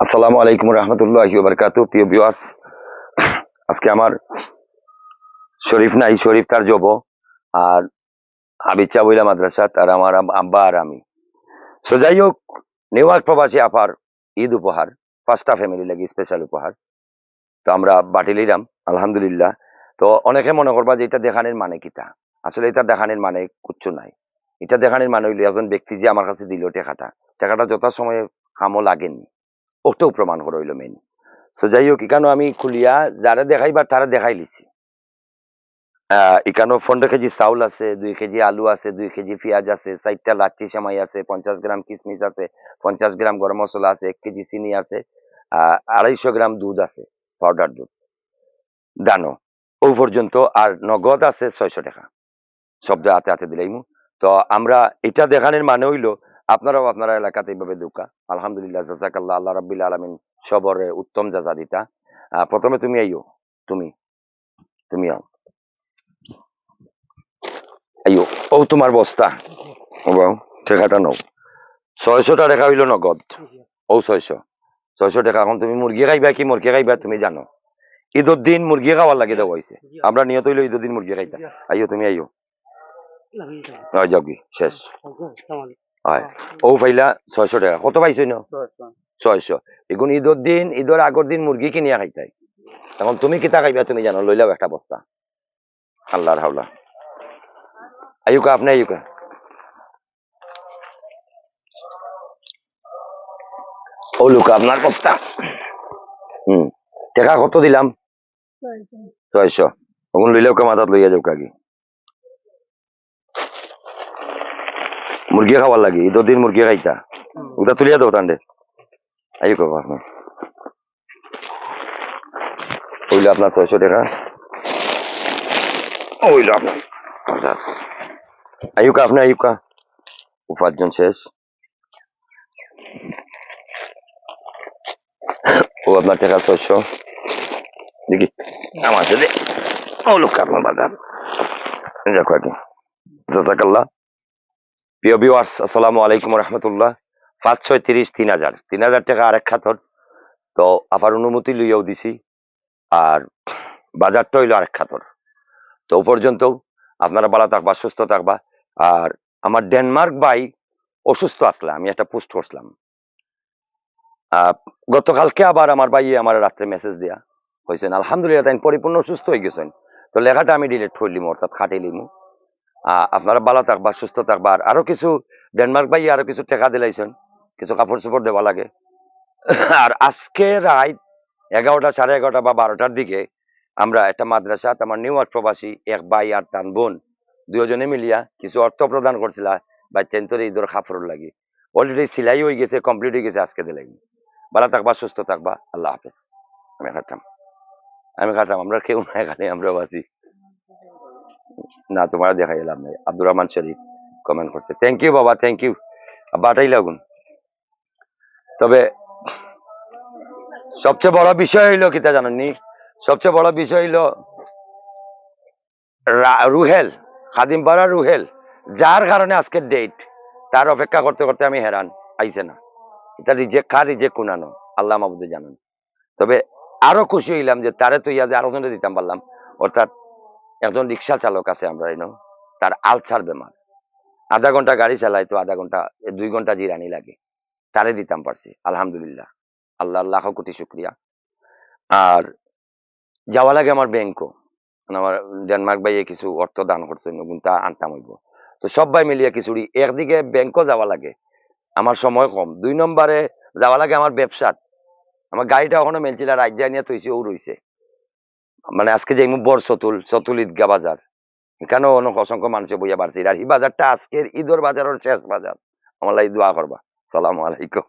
আসসালামু আলাইকুম রহমতুল্লাহ বারকাত প্রিয় ভিউয়ার্স আজকে আমার শরীফ নাই, শরীফ তার জব আর আবিদ চাবইলা মাদ্রাসাত আর আমার আব্বা আর আমি। সো যাই হোক নিউ প্রবাসী আপার ঈদ উপহার পাঁচটা ফ্যামিলি লাগি স্পেশাল উপহার। তো আমরা বাটি লইলাম আলহামদুলিল্লাহ। তো অনেকে মনে করবা যে এটা দেখানের মানে কিতা আসলে এটা দেখানের মানে কুচ্ছু নাই। এটা দেখানোর মানে হইল একজন ব্যক্তি যে আমার কাছে দিল টাকাটা। টাকাটা যথাসময়ে কামও লাগেনি। ওটাও প্রমাণ করে হইল মেন সো যাই হোক এখানে আমি খুলিয়া যারা দেখাইবার তারা দেখাই লিছি। এখানেও পনেরো কেজি চাউল আছে, দুই কেজি আলু আছে, দুই কেজি পেঁয়াজ আছে, চারটা লাচ্ছি সেমাই আছে, পঞ্চাশ গ্রাম কিশমিশ আছে, পঞ্চাশ গ্রাম গরম মশলা আছে, এক কেজি চিনি আছে আড়াইশো গ্রাম দুধ আছে পাউডার দুধ। দানো, ও পর্যন্ত আর নগদ আছে ছয়শো টাকা। শব্দ হাতে হাতে দিলাইমু। তো আমরা এটা দেখানোর মানে হইল আপনারাও আপনারা এলাকাতে এইভাবে দুকা আলহামদুলিল্লাহ জাজাকাল্লাহ আল্লাহ রাব্বিল আলামিন সবরে উত্তম জাজা দিতা। প্রথমে তুমি আইও তুমি। তুমি আও। আইও ও তোমার বস্তা। ও বাও টাকাটা নাও। ছয়শটা টাকা হইল নগদ। ও ছয়শো। ছয়শো টাকা এখন তুমি মুরগি খাইবা কি মুরগি খাইবা তুমি জানো। ঈদের দিন মুরগি খাওয়ার লাগে দেওয়া হয়েছে আমরা নিয়ত হইল ঈদের দিন মুরগি খাইতা। আইও তুমি আইও হয় যাবি শেষ হয়। ও পাইলা ছয়শো টাকা। কত পাইছো ন? ছয়শো। এগুন ঈদের দিন ঈদের আগর দিন মুরগি কিনিয়া খাইতাই এখন তুমি কিতা খাইবা তুমি জানো লইলাও একটা বস্তা। আল্লাহর হাওলা। আয়ুকা আপনি আয়ুকা ও লুকা আপনার বস্তা। হুম টাকা কত দিলাম? ছয়শো। ওগুন লইলেও কে মাথাত লইয়া যাও কাকি মুরগি খাওয়ার লাগে ঈদের দিন মুরগি খাইতা ওটা তুলিয়া দাও তান্ডে আইও কবা আপনি। হইল আপনার ছয়শো টাকা। হইল আপনার হাজার আয়ুকা আপনি আয়ুকা উপার্জন শেষ। ও আপনার টাকা ছয়শো। দেখি আমার সাথে ও লোক আপনার বাজার দেখো আর কি জাজাকাল্লাহ প্রিয় ভিউয়ার্স আসসালামু আলাইকুম রহমতুল্লাহ। পাঁচ ছয় তিরিশ, তিন হাজার। তিন হাজার টাকা আরেক খাতর। তো আবার অনুমতি লইয়াও দিছি। আর বাজারটা হইল আরেক খাতর। তো ও পর্যন্ত আপনারা ভালো থাকবা, সুস্থ থাকবা। আর আমার ডেনমার্ক ভাই অসুস্থ আসলে, আমি একটা পোস্ট করছিলাম। গতকালকে আবার আমার ভাই আমার রাত্রে মেসেজ দিয়া হয়েছেন আলহামদুলিল্লাহ তাই পরিপূর্ণ সুস্থ হয়ে গেছেন। তো লেখাটা আমি ডিলিট করলিম অর্থাৎ খাটিলিমু আপনারা ভালো থাকবা, সুস্থ থাকবা। আর আরও কিছু ডেনমার্ক ভাই, আরও কিছু টাকা দিলাইছেন। কিছু কাপড় চোপড় দেওয়া লাগে। আর আজকে রাত এগারোটা, সাড়ে এগারোটা বা বারোটার দিকে আমরা একটা মাদ্রাসাত আমার নিউ ইয়র্ক প্রবাসী, এক ভাই আর তান বোন দুজনে মিলিয়া কিছু অর্থ প্রদান করছিলা। বাচ্চান তোর ঈদের কাপড় লাগি। অলরেডি সিলাই হয়ে গেছে কমপ্লিট হয়ে গেছে, আজকে দিলাই ভালো থাকবা, সুস্থ থাকবা। আল্লাহ হাফেজ। আমি খাটাম আমি খাটাম আমরা কেউ না এখানে আমরা বাঁচি না, তোমার দেখা এলাম নাই। আব্দুর রহমান শরীফ কমেন্ট করছে। থ্যাংক ইউ বাবা থ্যাংক ইউ বাটাই লাগুন। তবে সবচেয়ে বড় বিষয় হইল কিতা জানেননি সবচেয়ে বড় বিষয় হইল রুহেল খাদিমপাড়া রুহেল, যার কারণে আজকের ডেট তার অপেক্ষা করতে করতে আমি হেরান, আইছে না। এটা রিজেক্ট কার রিজেক্ট কোনানো আল্লাহ মাহবুদে জানেন। তবে আরও খুশি হইলাম যে তারে তো ইয়াদে আরও দিতাম পারলাম। অর্থাৎ একজন রিক্সা চালক আছে আমরা এনো তার আলসার বেমার। আধা ঘণ্টা গাড়ি চালাই তো আধা ঘণ্টা, দুই ঘণ্টা জিরানি লাগে। তারে দিতাম পারছি, আলহামদুলিল্লাহ। আল্লাহ লাখ কোটি শুক্রিয়া। আর যাওয়া লাগে আমার ব্যাংকও। মানে আমার ডেনমার্ক ভাইয়ে কিছু অর্থ দান করছেন ওগুনটা আনতাম হইব। তো সবাই মিলিয়ে কিছুরি একদিকে ব্যাংকও যাওয়া লাগে, আমার সময় কম। দুই নম্বরে যাওয়া লাগে আমার ব্যবসাত আমার গাড়িটা এখনও মেলছিলা রাজ্যা নিয়ে তৈছে ও রইছে। মানে আজকে যে বড় চতুল চতুল ঈদগা বাজার। কেন অনেক অসংখ্য মানুষে বইয়া বাড়ছে। আর এই বাজারটা আজকের ঈদর বাজারের শেষ বাজার। আমার লাগে দোয়া করবা। সালাম আলাইকুম।